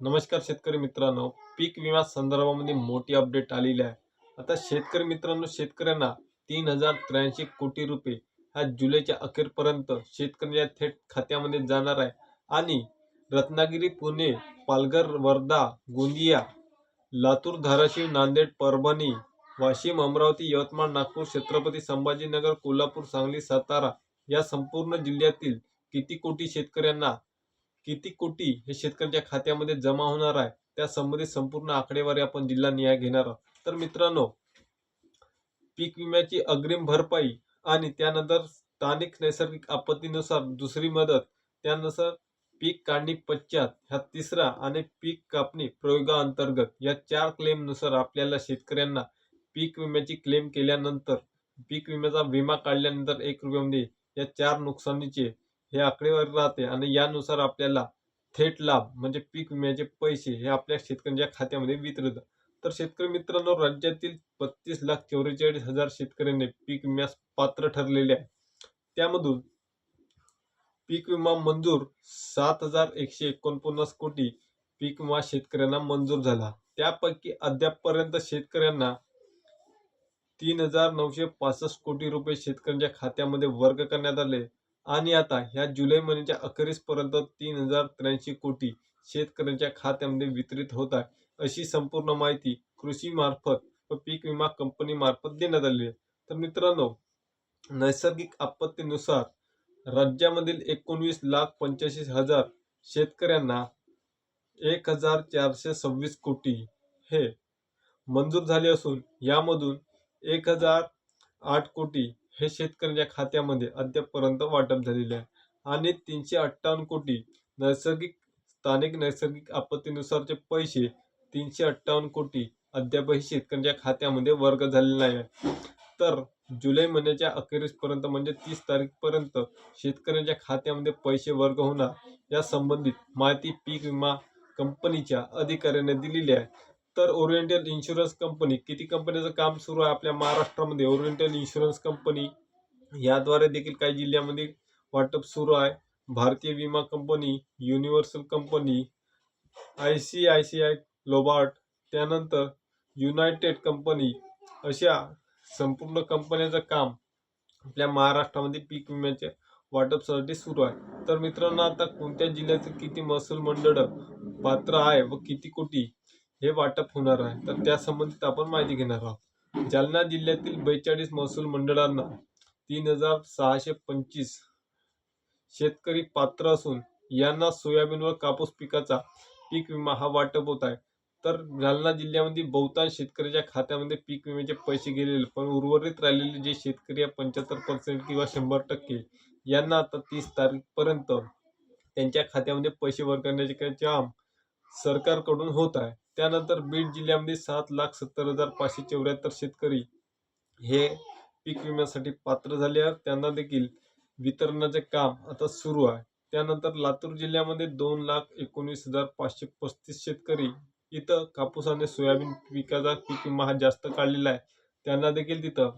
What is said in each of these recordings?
नमस्कार शेतकरी मित्रांनो. पीक विमा संदर्भामध्ये मोठी अपडेट आलेली आहे. आता शेतकरी मित्रांनो शेतकऱ्यांना तीन हजार त्र्याऐंशी कोटी रुपये ह्या जुलैच्या अखेरपर्यंत शेतकऱ्यांच्या थेट खात्यामध्ये जाणार आहे. आणि रत्नागिरी पुणे पालघर वर्धा गोंदिया लातूर धाराशिव नांदेड परभणी वाशिम अमरावती यवतमाळ नागपूर छत्रपती संभाजीनगर कोल्हापूर सांगली सातारा या संपूर्ण जिल्ह्यातील किती कोटी शेतकऱ्यांना किती कोटी हे शेतकऱ्यांच्या खात्यामध्ये जमा होणार आहे? त्या संबंधित संपूर्ण आकडेवारी आपण जिल्हा निहाय घेणार आहोत. तर मित्रांनो पीक विम्याची अग्रिम भरपाई आणि त्यानंतर स्थानिक नैसर्गिक आपत्तीनुसार दुसरी मदत त्यानुसार पीक काढणी पश्चात ह्या तिसरा आणि पीक कापणी प्रयोगाअंतर्गत या चार क्लेमनुसार आपल्याला शेतकऱ्यांना पीक विम्याची क्लेम केल्यानंतर पीक विम्याचा विमा काढल्यानंतर एक रुपयामध्ये या चार नुकसानीचे हे आकडेवारी राहते आणि यानुसार आपल्याला थेट लाभ म्हणजे पीक विम्याचे पैसे हे आपल्या शेतकऱ्यांच्या खात्यामध्ये वितरित तर शेतकरी मित्रांनो राज्यातील बत्तीस लाख चौवेचाळीस हजार शेतकऱ्यांनी पीक विम्यास पात्र ठरलेले आहे. त्यामधून पीक विमा मंजूर सात हजार एकशे एकोणपन्नास कोटी पीक विमा शेतकऱ्यांना मंजूर झाला. त्यापैकी अद्यापपर्यंत शेतकऱ्यांना तीन हजार नऊशे पासष्ट कोटी रुपये शेतकऱ्यांच्या खात्यामध्ये वर्ग करण्यात आले. आणि आता ह्या जुलै महिन्याच्या अखेरीसपर्यंत तीन हजार त्र्याऐंशी कोटी शेतकऱ्यांच्या खात्यामध्ये वितरित होत आहे. अशी संपूर्ण माहिती कृषी मार्फत व पीक विमा कंपनी मार्फत देण्यात आली आहे. तर मित्रांनो नैसर्गिक आपत्तीनुसार राज्यामधील एकोणवीस लाख पंच्याऐंशी हजार शेतकऱ्यांना एक हजार चारशे सव्वीस कोटी हे मंजूर झाले असून यामधून एक हजार आठ कोटी हे शेतकऱ्यांच्या खात्यामध्ये अद्यापपर्यंत वाटप झालेले आहे. आणि तीनशे अठ्ठावन्न कोटी नैसर्गिक स्थानिक नैसर्गिक आपत्तीनुसारचे पैसे तीनशे अठ्ठावन्न कोटी अद्यापही शेतकऱ्यांच्या खात्यामध्ये वर्ग झालेला आहे. तर जुलै महिन्याच्या अखेरीसपर्यंत म्हणजे तीस तारीखपर्यंत शेतकऱ्यांच्या खात्यामध्ये पैसे वर्ग होणार या संबंधित माहिती पीक विमा कंपनीच्या अधिकाऱ्याने दिलेली आहे. तर ओरिएंटल इन्शुरन्स कंपनी किती कंपनीचं काम सुरू आहे आपल्या महाराष्ट्रामध्ये? ओरिएंटल इन्शुरन्स कंपनी याद्वारे देखील काही जिल्ह्यामध्ये वाटप सुरू आहे. भारतीय विमा company universal company I C I C I Lombard त्यानंतर युनायटेड कंपनी अशा संपूर्ण कंपन्याचं काम आपल्या महाराष्ट्रामध्ये पीक विम्याच्या वाटपसाठी सुरू आहे. तर मित्रांनो आता कोणत्या जिल्ह्याचं किती महसूल मंडळ पात्र आहे व किती कोटी हे वाटप होणार आहे. तर त्या संबंधित आपण माहिती घेणार आहोत. जालना जिल्ह्यातील बेचाळीस महसूल मंडळांना तीन हजार सहाशे पंचवीस शेतकरी पात्र असून यांना सोयाबीन व कापूस पिकाचा पीक विमा हा वाटप होत आहे. तर जालना जिल्ह्यामध्ये बहुतांश शेतकऱ्याच्या खात्यामध्ये पीक विम्याचे पैसे गेलेले पण उर्वरित राहिलेले जे शेतकरी आहे पंच्याहत्तर पर्सेंट किंवा शंभर टक्के यांना आता तीस तारीखपर्यंत त्यांच्या खात्यामध्ये पैसे वर करण्याचे काही काम सरकारकडून होत आहे. त्यानंतर बीड जिल्ह्यामध्ये सात लाख सत्तर हजार पाचशे चौऱ्याहत्तर शेतकरी हे पीक विम्यासाठी पात्र झाले आहेत. त्यांना देखील वितरणाचे काम आता सुरू आहे. त्यानंतर लातूर जिल्ह्यामध्ये दोन लाख एकोणीस हजार पाचशे पस्तीस शेतकरी इथं कापूस आणि सोयाबीन पिकाचा पीक विमा हा जास्त काढलेला आहे. त्यांना देखील तिथं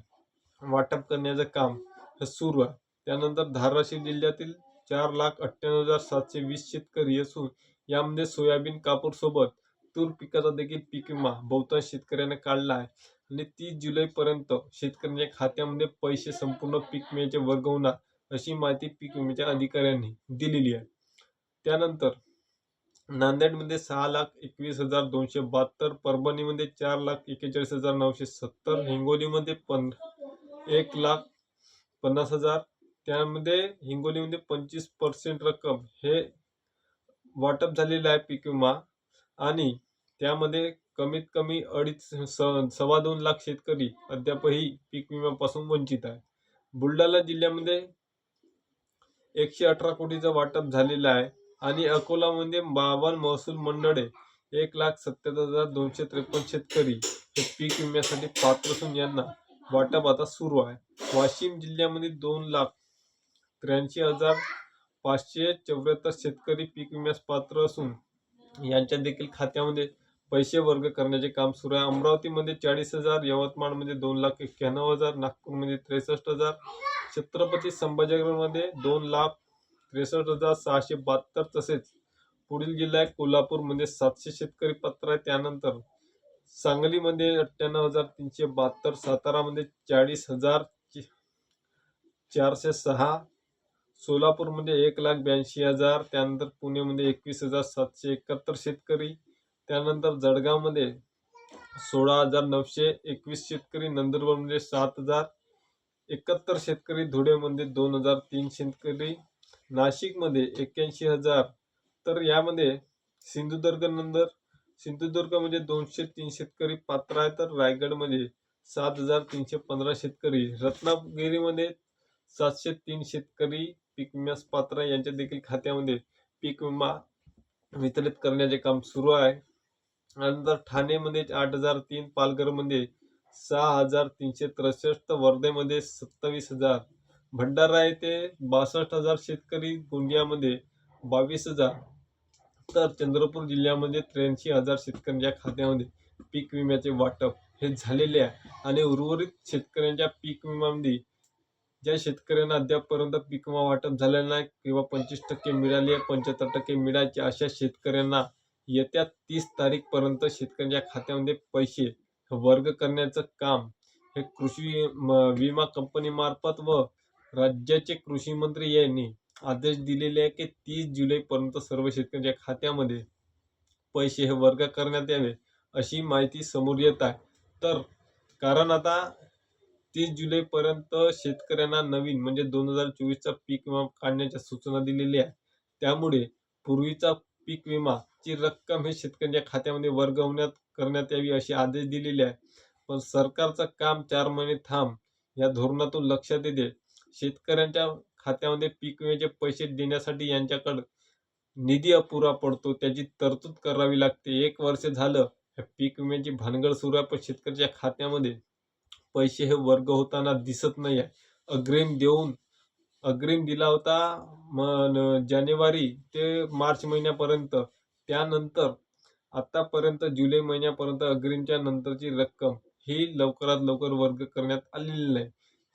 वाटप करण्याचं काम हे सुरू आहे. त्यानंतर धाराशिव जिल्ह्यातील चार लाख अठ्ठ्याण्णव हजार सातशे वीस शेतकरी असून यामध्ये सोयाबीन कापूर सोबत तूर पिकाचा देखील पीक विमा बहुतांश शेतकऱ्याने काढला आहे. आणि तीस जुलैपर्यंत शेतकऱ्यांच्या खात्यामध्ये पैसे संपूर्ण पीक विम्याचे वर्ग होणार अशी माहिती पीक विम्याच्या अधिकाऱ्यांनी दिलेली आहे. त्यानंतर नांदेडमध्ये सहा लाख एकवीस हजार दोनशे बहात्तर परभणीमध्ये चार लाख एकेचाळीस हजार नऊशे सत्तर हिंगोलीमध्ये पन एक लाख पन्नास हजार त्यामध्ये हिंगोलीमध्ये पंचवीस पर्सेंट रक्कम हे वाटप झालेलं आहे पीक विमा. आणि त्यामध्ये कमीत कमी अडीच स सव्वा दोन लाख शेतकरी अद्यापही पीक विम्यापासून वंचित आहे बुलढाणा जिल्ह्यामध्ये एकशे अठरा कोटीचं वाटप झालेलं आहे आणि अकोलामध्ये बावन्न महसूल मंडळे एक लाख सत्त्याहत्तर हजार दोनशे त्रेपन्न शेतकरी हे पीक विम्यासाठी पात्र असून यांना वाटप आता सुरू आहे. वाशिम जिल्ह्यामध्ये दोन लाख त्र्याऐंशी हजार पाचशे चौऱ्याहत्तर शेतकरी पीक विम्यास पात्र असून यांच्या देखील खात्यामध्ये पैसे वर्ग करण्याचे काम सुरू आहे. अमरावतीमध्ये चाळीस हजार यवतमाळमध्ये दोन लाख एक्क्याण्णव हजार नागपूरमध्ये त्रेसष्ट हजार छत्रपती संभाजीनगरमध्ये दोन लाख त्रेसष्ट हजार सहाशे बहात्तर तसेच पुढील जिल्हा आहे कोल्हापूरमध्ये सातशे शेतकरी पात्र आहे. त्यानंतर सांगलीमध्ये अठ्ठ्याण्णव हजार तीनशे बहात्तर सातारामध्ये चाळीस हजार चारशे सहा सोलापूरमध्ये एक लाख ब्याऐंशी हजार त्यानंतर पुणेमध्ये एकवीस हजार सातशे एकाहत्तर शेतकरी त्यानंतर जळगावमध्ये सोळा हजार नऊशे एकवीस शेतकरी नंदुरबारमध्ये सात हजार एकाहत्तर शेतकरी धुळेमध्ये दोन हजार तीन शेतकरी नाशिकमध्ये एक्क्याऐंशी हजार. तर यामध्ये सिंधुदुर्ग नंतर सिंधुदुर्गमध्ये दोनशे तीन शेतकरी पात्र आहे तर रायगडमध्ये सात हजार तीनशे पंधरा शेतकरी रत्नागिरीमध्ये सातशे तीन शेतकरी पीक विम्यास पात्र यांच्या देखील खात्यामध्ये पीक विमा वितरित करण्याचे काम सुरू आहे. नंतर ठाणेमध्ये आठ हजार तीन पालघरमध्ये सहा हजार तीनशे त्रेसष्ट वर्धेमध्ये सत्तावीस हजार भंडारा येथे बासष्ट हजार शेतकरी गोंदियामध्ये बावीस हजार तर चंद्रपूर जिल्ह्यामध्ये त्र्याऐंशी हजार शेतकऱ्यांच्या खात्यामध्ये पीक विम्याचे वाटप हे झालेले आहे. आणि उर्वरित शेतकऱ्यांच्या पीक विम्यामध्ये ज्या शेतकऱ्यांना अद्यापपर्यंत पीक विमा वाटप झालेला नाही किंवा पंचवीस टक्के मिळाली आहे पंच्याहत्तर टक्के मिळायचे अशा शेतकऱ्यांना येत्या तीस तारीखपर्यंत शेतकऱ्यांच्या खात्यामध्ये पैसे वर्ग करण्याचं काम हे कृषी म- विमा कंपनीमार्फत व राज्याचे कृषी मंत्री यांनी आदेश दिलेले आहे की तीस जुलैपर्यंत सर्व शेतकऱ्यांच्या खात्यामध्ये पैसे हे वर्ग करण्यात यावे अशी माहिती समोर येत आहे. तर कारण आता तीस जुलैपर्यंत शेतकऱ्यांना नवीन म्हणजे दोन हजार चोवीसचा पीक विमा काढण्याच्या सूचना दिलेल्या आहे त्यामुळे पूर्वीचा पीक विमाची रक्कम हे शेतकऱ्यांच्या खात्यामध्ये वर्गवण्यात करण्यात यावी असे आदेश दिलेले आहे पण सरकारचं काम चार महिने थांब या धोरणातून लक्षात येते. शेतकऱ्यांच्या खात्यामध्ये पीक विम्याचे पैसे देण्यासाठी यांच्याकडं निधी अपुरा पडतो त्याची तरतूद करावी लागते. एक वर्ष झालं पीक विम्याची भानगड सुरू आहे पण शेतकऱ्याच्या खात्यामध्ये पैसे हे वर्ग होताना दिसत नाही आहे अग्रिम देऊन अग्रिम दिला होता म न- जानेवारी ते मार्च महिन्यापर्यंत. त्यानंतर आतापर्यंत जुलै महिन्यापर्यंत अग्रिमच्या नंतरची रक्कम ही लवकरात लवकर वर्ग करण्यात आलेली नाही.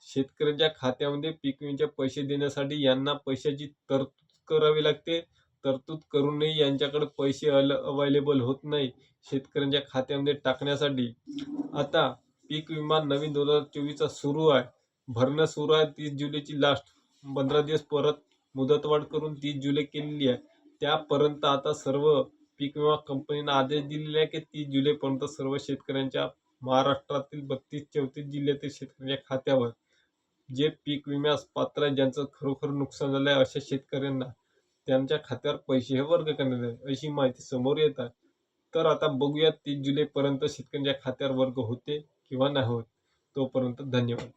शेतकऱ्यांच्या खात्यामध्ये पीक विम्याचे पैसे देण्यासाठी यांना पैशाची तरतूद करावी लागते. तरतूद करूनही यांच्याकडे पैसे अल अवेलेबल होत नाही. शेतकऱ्यांच्या खात्यामध्ये टाकण्यासाठी. आता पीक विमा नवीन दोन हजार चोवीसचा सुरू आहे. भरणं सुरू आहे. तीस जुलैची लास्ट पंधरा दिवस परत मुदतवाढ करून तीस जुलै केलेली आहे. त्यापर्यंत आता सर्व पीक विमा कंपनीनं आदेश दिलेले आहे की तीस जुलैपर्यंत सर्व शेतकऱ्यांच्या महाराष्ट्रातील बत्तीस चौतीस जिल्ह्यातील शेतकऱ्यांच्या खात्यावर जे पीक विम्यास पात्र आहे ज्यांचं खरोखर नुकसान झालं आहे अशा शेतकऱ्यांना त्यांच्या खात्यावर पैसे हे वर्ग करण्यात आले अशी माहिती समोर येत आहे. तर आता बघूया तीस जुलैपर्यंत शेतकऱ्यांच्या खात्यावर वर्ग होते किंवा नाही होत तोपर्यंत धन्यवाद.